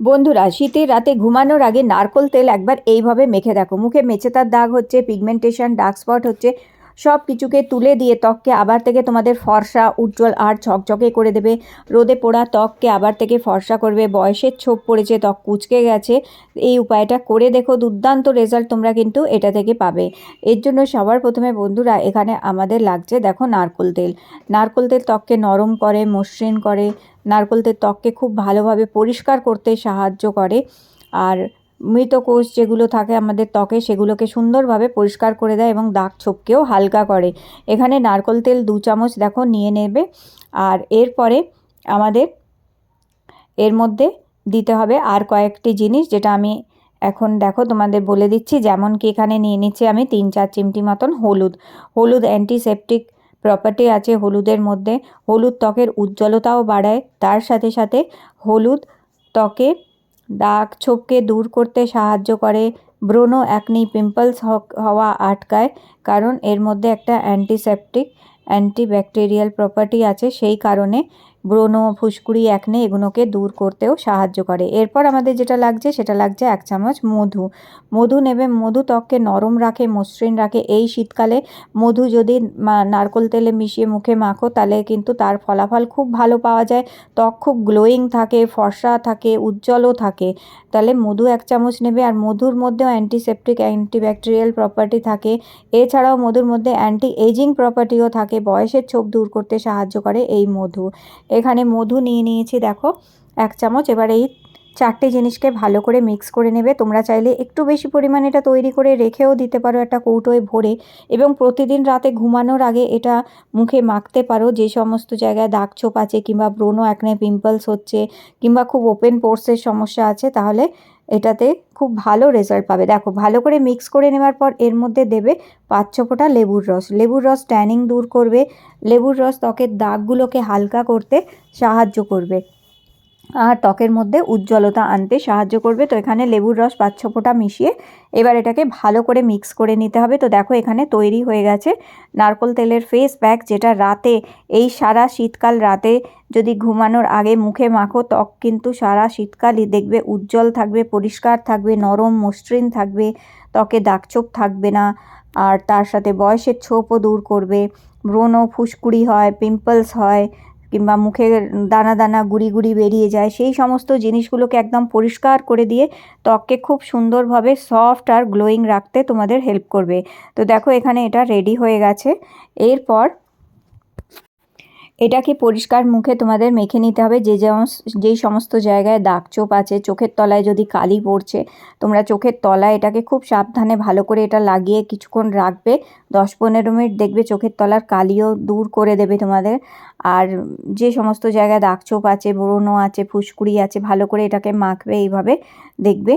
বন্ধুরা, শীতের রাতে ঘুমানোর আগে নারকোল তেল একবার এইভাবে মেখে দেখো। মুখে মেচেতার দাগ হচ্ছে পিগমেন্টেশন ডার্ক স্পট হচ্ছে সব কিছুকে তুলে দিয়ে ত্বককে আবার থেকে তোমাদের ফর্সা, উজ্জ্বল আর ঝকঝকে করে দেবে। রোদে পোড়া ত্বককে আবার থেকে ফর্সা করবে। বয়সের ছোপ পড়েছে, ত্বক কুচকে গেছে। এই উপায়টা করে দেখো, দুর্দান্ত রেজাল্ট তোমরা কিন্তু এটা থেকে পাবে। এর জন্য সবার প্রথমে, বন্ধুরা, এখানে আমাদের লাগছে দেখো নারকোল তেল। নারকোল তেল ত্বককে নরম করে, মসৃণ করে। নারকোল তেল ত্বককে খুব ভালোভাবে পরিষ্কার করতে সাহায্য করে। আর মৃত কোষ যেগুলো থাকে আমাদের ত্বকে, সেগুলোকে সুন্দরভাবে পরিষ্কার করে দেয় এবং দাগ ছোপকেও হালকা করে। এখানে নারকোল তেল দু চামচ দেখো, নিয়ে নেবে। আর এরপরে আমাদের, এর মধ্যে দিতে হবে আর কয়েকটি জিনিস যেটা আমি এখন দেখো তোমাদের বলে দিচ্ছি, যেমন কি এখানে নিয়ে নিচ্ছি আমি তিন চার চিমটি মতন হলুদ। হলুদ অ্যান্টিসেপটিক প্রপার্টি আছে হলুদের মধ্যে। হলুদ ত্বকের উজ্জ্বলতাও বাড়ায়। তার সাথে সাথে হলুদ ত্বকে দাগ ছোপকে দূর করতে সাহায্য করে। ব্রণ অ্যাকনি পিম্পলস হওয়া আটকায়, কারণ এর মধ্যে একটা অ্যান্টিসেপটিক অ্যান্টিব্যাকটেরিয়াল প্রপার্টি আছে, সেই কারণে ব্রণ ফুসকুড়ি, একনে এগুলোকে দূর করতেও সাহায্য করে। এরপর আমাদের যেটা লাগছে, সেটা লাগছে এক চামচ মধু। মধু নেবে, মধু ত্বককে নরম রাখে, মসৃণ রাখে। এই শীতকালে মধু যদি নারকোল তেলে মিশিয়ে মুখে মাখো, তাহলে কিন্তু তার ফলাফল খুব ভালো পাওয়া যায়। ত্বক খুব গ্লোয়িং থাকে, ফর্সা থাকে, উজ্জ্বলও থাকে। তাহলে মধু এক চামচ নেবে, আর মধুর মধ্যেও অ্যান্টিসেপটিক অ্যান্টিব্যাকটেরিয়াল প্রপার্টি থাকে। এছাড়াও মধুর মধ্যে অ্যান্টি এজিং প্রপার্টিও থাকে। বয়সের ছোপ দূর করতে সাহায্য করে এই মধু। এখানে মধু নিয়ে নিয়েছি দেখো এক চামচ। এবার এই চারটে জিনিসকে ভালো করে মিক্স করে নেবে। তোমরা চাইলে একটু বেশি পরিমাণে এটা তৈরি করে রেখেও দিতে পারো একটা কৌটোয় ভরে এবং প্রতিদিন রাতে ঘুমানোর আগে এটা মুখে মাখতে পারো। যে সমস্ত জায়গায় দাগ ছোপ আছে কিংবা ব্রণ একনে পিম্পলস হচ্ছে কিংবা খুব ওপেন পোর্সের সমস্যা আছে, তাহলে এটাতে খুব ভালো রেজাল্ট পাবে। দেখো, ভালো করে মিক্স করে নেওয়ার পর এর মধ্যে দেবে পাঁচ ছ লেবুর রস। লেবুর রস ট্যানিং দূর করবে। লেবুর রস ত্বকের দাগগুলোকে হালকা করতে সাহায্য করবে। আর ত্বকের মধ্যে উজ্জ্বলতা আনতে সাহায্য করবে। তো এখানে লেবুর রস পাঁচ ছ ফোঁটা মিশিয়ে এবার এটাকে ভালো করে মিক্স করে নিতে হবে। তো দেখো এখানে তৈরি হয়ে গেছে নারকোল তেলের ফেস প্যাক, যেটা রাতে, এই সারা শীতকাল রাতে যদি ঘুমানোর আগে মুখে মাখো, ত্বক কিন্তু সারা শীতকালই দেখবে উজ্জ্বল থাকবে, পরিষ্কার থাকবে, নরম, মসৃণ থাকবে, ত্বকে দাগছোপ থাকবে না। আর তার সাথে বয়সের ছোপও দূর করবে। ব্রণ ফুসকুড়ি হয়, পিম্পলস হয় কিংবা মুখে দানা দানা গুড়ি গুড়ি বেরিয়ে যায়, সেই সমস্ত জিনিসগুলোকে একদম পরিষ্কার করে দিয়ে ত্বককে খুব সুন্দরভাবে সফট আর গ্লোয়িং রাখতে তোমাদের হেল্প করবে। তো দেখো এখানে এটা রেডি হয়ে গেছে। এরপর এটাকে পরিষ্কার মুখে তোমাদের মেখে নিতে হবে। যে যেই সমস্ত জায়গায় দাগ চোপ আছে, চোখের তলায় যদি কালি পড়ছে, তোমরা চোখের তলায় এটাকে খুব সাবধানে ভালো করে এটা লাগিয়ে কিছুক্ষণ রাখবে। দশ পনেরো মিনিট দেখবে চোখের তলার কালিও দূর করে দেবে তোমাদের। আর যে সমস্ত জায়গায় দাগ চোপ আছে ব্রণ আছে, ফুসকুড়ি আছে, ভালো করে এটাকে মাখবে এইভাবে দেখবে।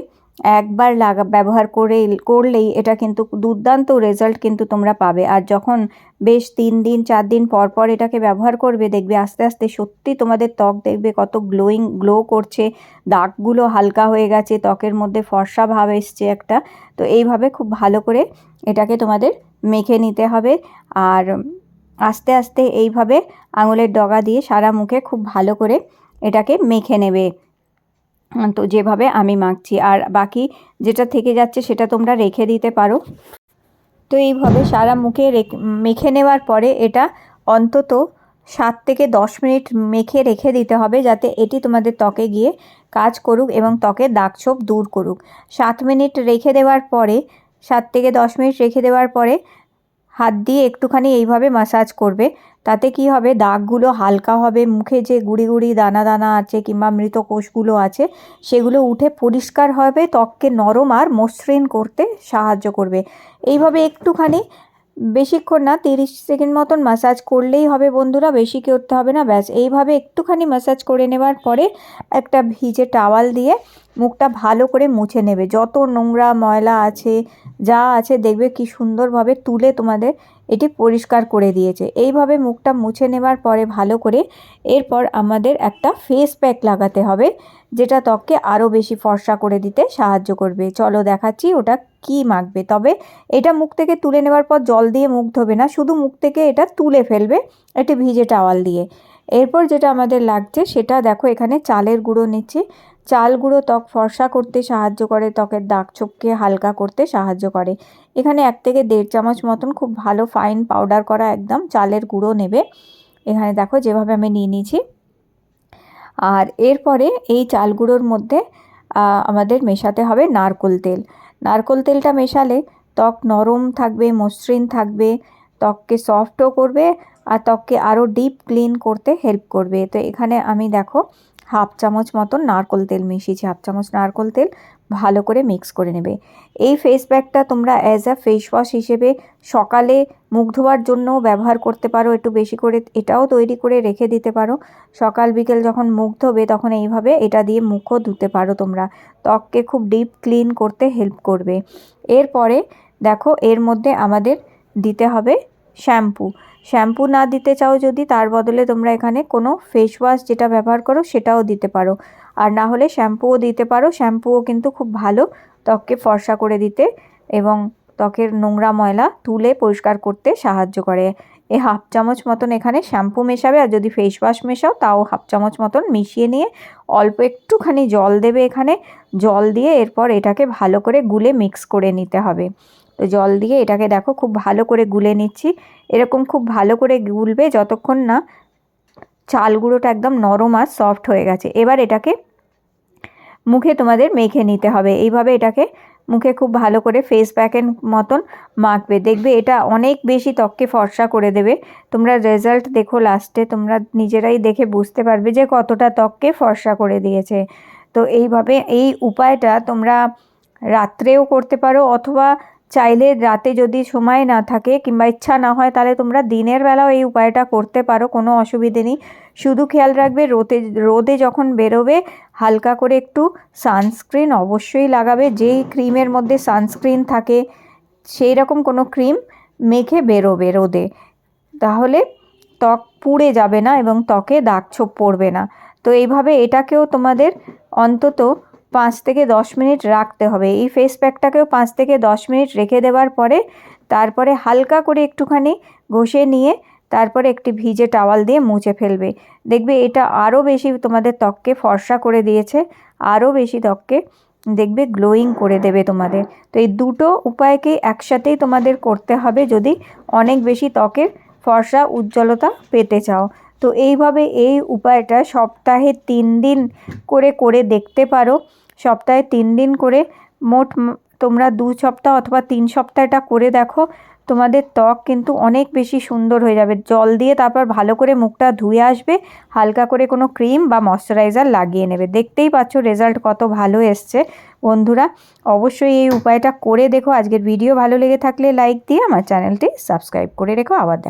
একবার লাগা, ব্যবহার করে করলেই এটা কিন্তু দুর্দান্ত রেজাল্ট কিন্তু তোমরা পাবে। আর যখন বেশ তিন দিন, চার দিন পর পর এটাকে ব্যবহার করবে, দেখবে আস্তে আস্তে সত্যি তোমাদের ত্বক দেখবে কত গ্লোয়িং গ্লো করছে। দাগগুলো হালকা হয়ে গেছে, ত্বকের মধ্যে ফর্সা ভাব এসছে একটা। তো এইভাবে খুব ভালো করে এটাকে তোমাদের মেখে নিতে হবে। আর আস্তে আস্তে এইভাবে আঙুলের ডগা দিয়ে সারা মুখে খুব ভালো করে এটাকে মেখে নেবে। তো যেভাবে আমি মাখছি। আর বাকি যেটা থেকে যাচ্ছে সেটা তোমরা রেখে দিতে পারো। তো এইভাবে সারা মুখে মেখে নেওয়ার পরে এটা অন্তত সাত থেকে দশ মিনিট মেখে রেখে দিতে হবে যাতে এটি তোমাদের ত্বকে গিয়ে কাজ করুক এবং ত্বকের দাগছোপ দূর করুক। সাত মিনিট রেখে দেওয়ার পরে, সাত থেকে দশ মিনিট রেখে দেওয়ার পরে হাত দিয়ে একটুখানি এইভাবে মাসাজ করবে, তাতে কি হবে? দাগগুলো হালকা হবে, মুখে যে গুড়ি গুড়ি দানা দানা আছে কিংবা মৃত কোষগুলো আছে, সেগুলো উঠে পরিষ্কার হবে, ত্বককে নরম আর মসৃণ করতে সাহায্য করবে। এইভাবে একটুখানি, বেশিক্ষণ না, তিরিশ সেকেন্ড মতন মাসাজ করলেই হবে বন্ধুরা, বেশি করতে হবে না, ব্যাস। এইভাবে একটুখানি মাসাজ করে নেবার পরে একটা ভিজে টাওয়াল দিয়ে মুখটা ভালো করে মুছে নেবে। যত নোংরা ময়লা আছে, যা আছে, দেখবে কি সুন্দরভাবে তুলে তোমাদের এটি পরিষ্কার করে দিয়েছে। এইভাবে মুখটা মুছে নেবার পরে ভালো করে এরপর আমাদের একটা ফেস প্যাক লাগাতে হবে, যেটা ত্বককে আরও বেশি ফর্সা করে দিতে সাহায্য করবে। চলো দেখাচ্ছি ওটা কি মাখবে। তবে এটা মুখ থেকে তুলে নেবার পর জল দিয়ে মুখ ধোবে না, শুধু মুখ থেকে এটা তুলে ফেলবে একটি ভিজে টাওয়াল দিয়ে। এরপর যেটা আমাদের লাগছে, সেটা দেখো এখানে চালের গুঁড়ো নিচ্ছি। চাল গুঁড়ো ত্বক ফর্সা করতে সাহায্য করে, ত্বকের দাগ ছোপকে হালকা করতে সাহায্য করে। এখানে এক থেকে দেড় চামচ মতন খুব ভালো ফাইন পাউডার করা একদম চালের গুঁড়ো নেবে। এখানে দেখো যেভাবে আমি নিয়ে নিয়েছি। আর এরপরে এই চাল গুঁড়োর মধ্যে আমাদের মেশাতে হবে নারকোল তেল। নারকোল তেলটা মেশালে ত্বক নরম থাকবে, মসৃণ থাকবে, ত্বককে সফটও করবে, আর ত্বককে আরও ডিপ ক্লিন করতে হেল্প করবে। তো এখানে আমি দেখো হাফ চামচ মতন নারকোল তেল মিশিয়েছি, হাফ চামচ নারকোল তেল ভালো করে মিক্স করে নেবে। এই ফেস প্যাকটা তোমরা অ্যাজ আ ফেস ওয়াশ হিসেবে সকালে মুখ ধোয়ার জন্যও ব্যবহার করতে পারো, একটু বেশি করে এটাও তৈরি করে রেখে দিতে পারো। সকাল, বিকেল যখন মুখ ধোবে তখন এইভাবে এটা দিয়ে মুখও ধুতে পারো তোমরা। ত্বককে খুব ডিপ ক্লিন করতে হেল্প করবে। এরপরে দেখো এর মধ্যে আমাদের দিতে হবে শ্যাম্পু। শ্যাম্পু না দিতে চাও যদি, তার বদলে তোমরা এখানে কোনো ফেস ওয়াশ যেটা ব্যবহার করো, সেটাও দিতে পারো। আর না হলে শ্যাম্পুও দিতে পারো। শ্যাম্পুও কিন্তু খুব ভালো ত্বককে ফর্সা করে দিতে এবং ত্বকের নোংরা ময়লা তুলে পরিষ্কার করতে সাহায্য করে। এ হাফ চামচ মতন এখানে শ্যাম্পু মেশাবে আর যদি ফেস ওয়াশ মেশাও, তাও হাফ চামচ মতন মিশিয়ে নিয়ে অল্প একটুখানি জল দেবে এখানে। জল দিয়ে এরপর এটাকে ভালো করে গুলে মিক্স করে নিতে হবে। তো জল দিয়ে এটাকে দেখো খুব ভালো করে গুলে নিচ্ছি। এরকম খুব ভালো করে গুলবে যতক্ষণ না চাল গুঁড়োটা একদম নরম আর সফট হয়ে গেছে। এবার এটাকে মুখে তোমাদের মেখে নিতে হবে। এইভাবে এটাকে মুখে খুব ভালো করে ফেস প্যাকের মতন মাখবে। দেখবে এটা অনেক বেশি ত্বককে ফর্সা করে দেবে। তোমরা রেজাল্ট দেখো লাস্টে তোমরা নিজেরাই দেখে বুঝতে পারবে যে কতটা ত্বককে ফর্সা করে দিয়েছে। তো এইভাবে এই উপায়টা তোমরা রাত্রেও করতে পারো অথবা চাইলে রাতে যদি সময় না থাকে কিংবা ইচ্ছা না হয়, তাহলে তোমরা দিনের বেলাও এই উপায়টা করতে পারো, কোনো অসুবিধে নেই। শুধু খেয়াল রাখবে রোদে রোদে যখন বেরোবে, হালকা করে একটু সানস্ক্রিন অবশ্যই লাগাবে। যেই ক্রিমের মধ্যে সানস্ক্রিন থাকে, সেই রকম কোনো ক্রিম মেখে বেরোবে রোদে। তাহলে ত্বক পুড়ে যাবে না এবং ত্বকে দাগ ছোপ পড়বে না। তো এইভাবে এটাকেও তোমাদের অন্তত পাঁচ থেকে দশ মিনিট রাখতে হবে। এই ফেস প্যাকটাকেও পাঁচ থেকে দশ মিনিট রেখে দেওয়ার পরে তারপরে হালকা করে একটুখানি ঘষে নিয়ে তারপরে একটি ভিজে টাওয়াল দিয়ে মুছে ফেলবে। দেখবে এটা আরও বেশি তোমাদের ত্বককে ফর্সা করে দিয়েছে, আরও বেশি ত্বককে দেখবে গ্লোয়িং করে দেবে তোমাদের। তো এই দুটো উপায়কেই একসাথেই তোমাদের করতে হবে যদি অনেক বেশি ত্বকের ফর্সা উজ্জ্বলতা পেতে চাও। তো এইভাবে এই উপায়টা সপ্তাহে তিন দিন করে করে দেখতে পারো। সপ্তাহে তিন দিন করে মোট তোমরা দু সপ্তাহ অথবা তিন সপ্তাহ এটা করে দেখো, তোমাদের ত্বক কিন্তু অনেক বেশি সুন্দর হয়ে যাবে। জল দিয়ে তারপর ভালো করে মুখটা ধুয়ে আসবে, হালকা করে কোনো ক্রিম বা ময়শ্চারাইজার লাগিয়ে নেবে। দেখতেই পাচ্ছ রেজাল্ট কত ভালো এসছে। বন্ধুরা, অবশ্যই এই উপায়টা করে দেখো। আজকের ভিডিও ভালো লেগে থাকলে লাইক দিয়ে আমার চ্যানেলটি সাবস্ক্রাইব করে রেখো। আবার দেখো